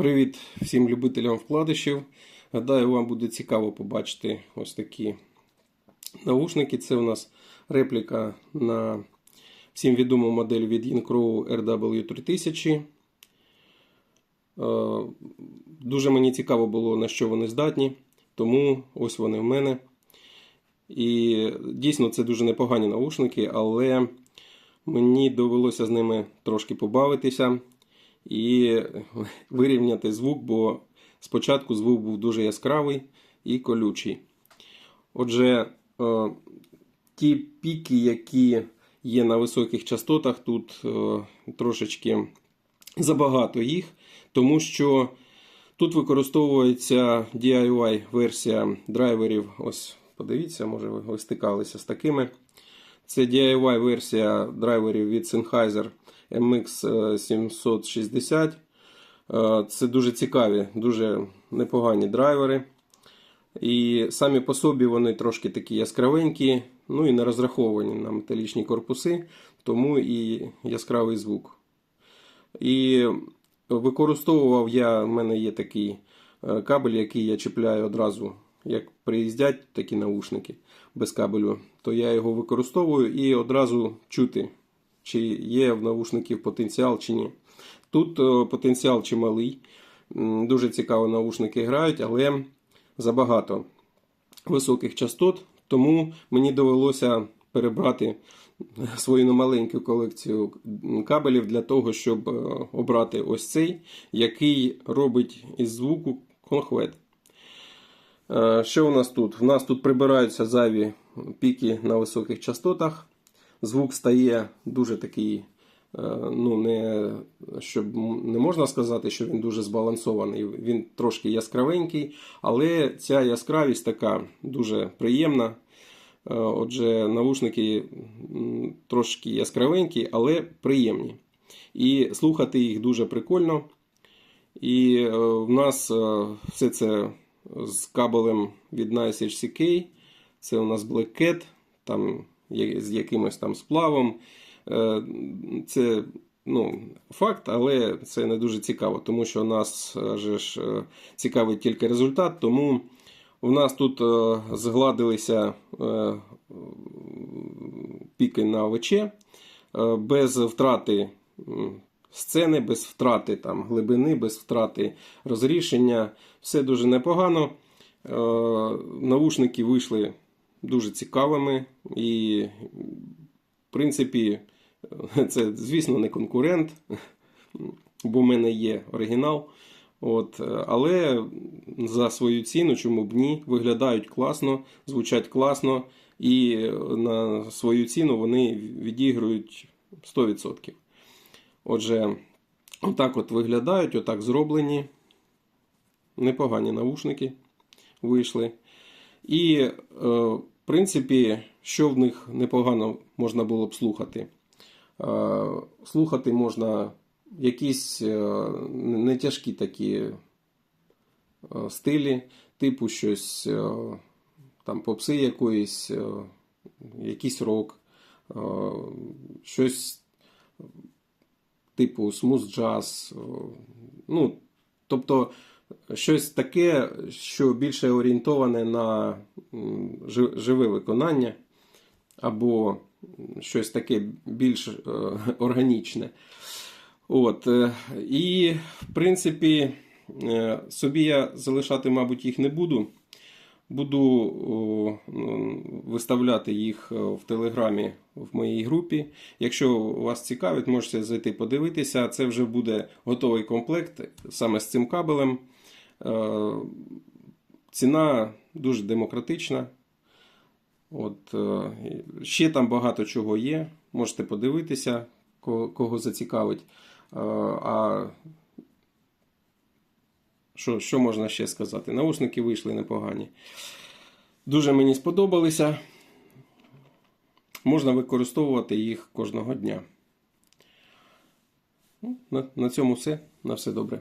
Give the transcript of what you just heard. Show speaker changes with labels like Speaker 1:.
Speaker 1: Привіт всім любителям вкладишів. Гадаю, вам буде цікаво побачити ось такі наушники. Це у нас репліка на всім відому модель від Yincrow RW3000. Е, Дуже мені цікаво було, на що вони здатні, тому ось вони в мене. І дійсно це дуже непогані наушники, але мені довелося з ними трошки побавитися і вирівняти звук, бо спочатку звук був дуже яскравий і колючий. Отже, е, ті піки, які є на високих частотах, тут е, трошечки забагато їх, тому що тут використовується DIY-версія драйверів. Ось, подивіться, може ви стикалися з такими. Це DIY-версія драйверів від Sennheiser MX760. Е, Це дуже цікаві, дуже непогані драйвери. І самі по собі вони трошки такі яскравенькі, ну і не розраховані на металічні корпуси, тому і яскравий звук. І використовував я, в мене є такий е, кабель, який я чіпляю одразу, як приїздять такі наушники без кабелю, то я його використовую і одразу чути, чи є в наушників потенціал чи ні. Тут е, потенціал чималий. Дуже цікаво наушники грають, але забагато високих частот, тому мені довелося перебрати свою маленьку колекцію кабелів для того, щоб е, обрати ось цей, який робить із звуку конхвет. Е, Що у нас тут? У нас тут прибираються зайві піки на високих частотах. Звук стає дуже такий, е, ну, не, щоб не можна сказати, що він дуже збалансований. Він трошки яскравенький, але ця яскравість така дуже приємна. Е, Отже, наушники м, трошки яскравенькі, але приємні. І слухати їх дуже прикольно. І е, в нас все це з кабелем від Nice HCK. Це у нас Black Cat, там з якимось там сплавом. Е, Це ну, факт, але це не дуже цікаво, тому що нас е, же ж е, цікавить тільки результат. Тому в нас тут згладилися піки на ОВЧ е, без втрати сцени, без втрати там, глибини, без втрати розрішення. Все дуже непогано. Наушники вийшли дуже цікавими і, в принципі, це, звісно, не конкурент, бо в мене є оригінал. От, але за свою ціну, чому б ні, виглядають класно, звучать класно, і на свою ціну вони відігрують 100%. Отже, отак от виглядають, отак зроблені. Непогані наушники вийшли. І, е, в принципі, що в них непогано можна було б слухати. Е, Слухати можна якісь е, не тяжкі такі стилі, типу щось там попси якоїсь, якийсь рок, щось типу смуз джаз. Ну, тобто щось таке, що більше орієнтоване на живе виконання, або щось таке більш е, органічне. От, е, і, в принципі, е, собі я залишати, мабуть, їх не буду. Буду ну, виставляти їх в Телеграмі в моїй групі. Якщо вас цікавить, можете зайти подивитися. Це вже буде готовий комплект саме з цим кабелем. Е, Ціна дуже демократична. От, е, ще там багато чого є. Можете подивитися, кого, зацікавить. Е, А що, що можна ще сказати? Наушники вийшли непогані. Дуже мені сподобалися. Можна використовувати їх кожного дня. Ну, На, на цьому все. На все добре.